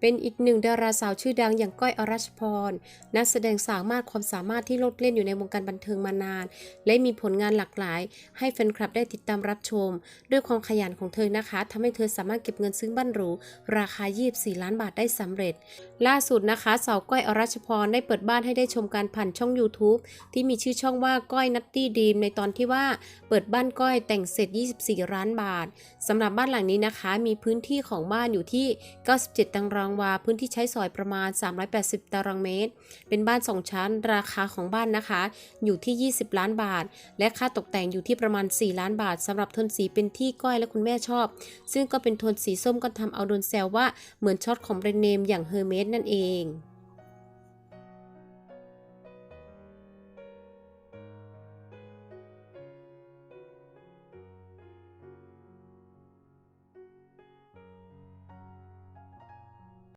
เป็นอีกหนึ่งดาราสาวชื่อดังอย่างก้อยอรัชพร นักแสดงสามากความสามารถที่โลดเล่นอยู่ในวงการบันเทิงมานาน และมีผลงานหลากหลาย ให้แฟนคลับได้ติดตามรับชม ด้วยความขยันของเธอนะคะทำให้เธอสามารถเก็บเงินซื้อบ้านหรู ราคา 24 ล้านบาทได้สำเร็จ ล่าสุดนะคะ สาวก้อยอรัชพรได้เปิดบ้านให้ได้ชมการผ่านช่อง YouTube ที่มีชื่อช่องว่าก้อยนัตตี้ดีมในตอนที่ว่าเปิดบ้านก้อยแต่งเสร็จ 24ล้านบาทสำหรับบ้านหลังนี้นะคะ มีพื้นที่ของบ้านอยู่ที่ 97ตารางวา พื้นที่ใช้สอยประมาณ 380 ตารางเมตร เป็นบ้าน 2 ชั้น ราคาของบ้านนะคะ อยู่ที่ 20 ล้านบาท และค่าตกแต่งอยู่ที่ประมาณ 4 ล้านบาทสำหรับโทนสีเป็นที่ก้อยและคุณแม่ชอบ ซึ่งก็เป็นโทนสีส้มก็ทำเอาโดนแซวว่าเหมือนช็อตของแบรนด์เนมอย่างเฮอร์เมสนั่นเอง